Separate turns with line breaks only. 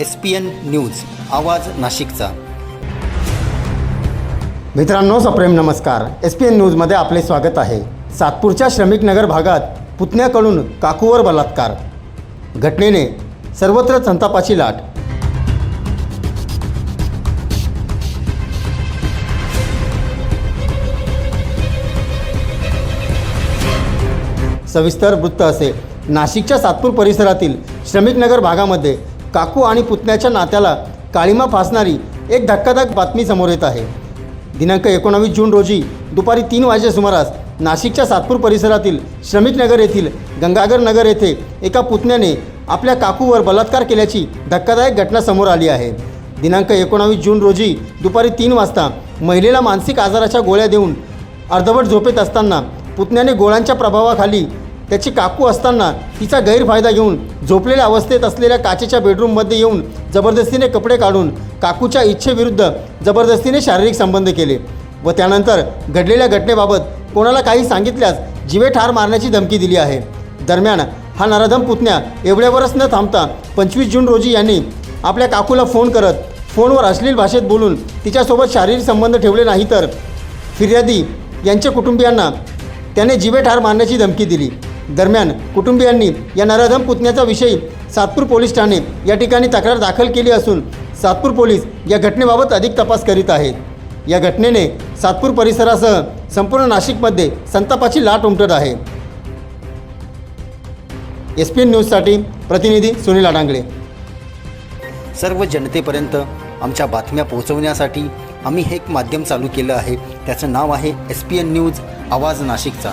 S P N news आवाज नाशिकचा.
मित्रांनो सप्रेम नमस्कार. एस पी एन न्यूजमध्ये आपले स्वागत आहे. सातपूरच्या श्रमिक नगर भागात पुतण्याकडून काकूवर बलात्कार. घटनेने सर्वत्र संतापाची लाट. सविस्तर वृत्त असे. नाशिकच्या सातपूर परिसरातील श्रमिक नगर भागामध्ये काकू आणि पुतण्याच्या नात्याला काळीमा फासणारी एक धक्कादायक बातमी समोर येत आहे. दिनांक एकोणावीस जून रोजी दुपारी तीन वाजेच्या सुमारास नाशिकच्या सातपूर परिसरातील श्रमिकनगर येथील गंगागर नगर येथे एका पुतण्याने आपल्या काकूवर बलात्कार केल्याची धक्कादायक घटना समोर आली आहे. दिनांक एकोणावीस जून रोजी दुपारी तीन वाजता महिलेला मानसिक आजाराच्या गोळ्या देऊन अर्धवट झोपेत असताना पुतण्याने गोळ्यांच्या प्रभावाखाली त्याची काकू असताना तिचा गैरफायदा घेऊन झोपलेल्या अवस्थेत असलेल्या काचेच्या बेडरूममध्ये येऊन जबरदस्तीने कपडे काढून काकूच्या इच्छेविरुद्ध जबरदस्तीने शारीरिक संबंध केले व त्यानंतर घडलेल्या घटनेबाबत कोणाला काही सांगितल्यास जीवे ठार मारण्याची धमकी दिली आहे. दरम्यान हा नराधम पुतण्या एवढ्यावरच न थांबता पंचवीस जून रोजी यांनी आपल्या काकूला फोन करत फोनवर अश्लील भाषेत बोलून तिच्यासोबत शारीरिक संबंध ठेवले नाही तर फिर्यादी यांच्या कुटुंबियांना त्याने जीवे ठार मारण्याची धमकी दिली. दरम्यान कुटुंबियांनी या नराधम पुतण्याचा विषयी सातपूर पोलीस ठाणे या ठिकाणी तक्रार दाखल केली असून सातपूर पोलीस या घटनेबाबत अधिक तपास करीत आहेत. या घटनेने सातपूर परिसरासह संपूर्ण नाशिकमध्ये संतापाची लाट उमटत आहे. एस पी एन न्यूजसाठी प्रतिनिधी सुनील अडांगळे
सर्व जनतेपर्यंत आमच्या बातम्या पोहोचवण्यासाठी आम्ही हे एक माध्यम चालू केलं आहे. त्याचं नाव आहे एस पी एन न्यूज आवाज नाशिकचा.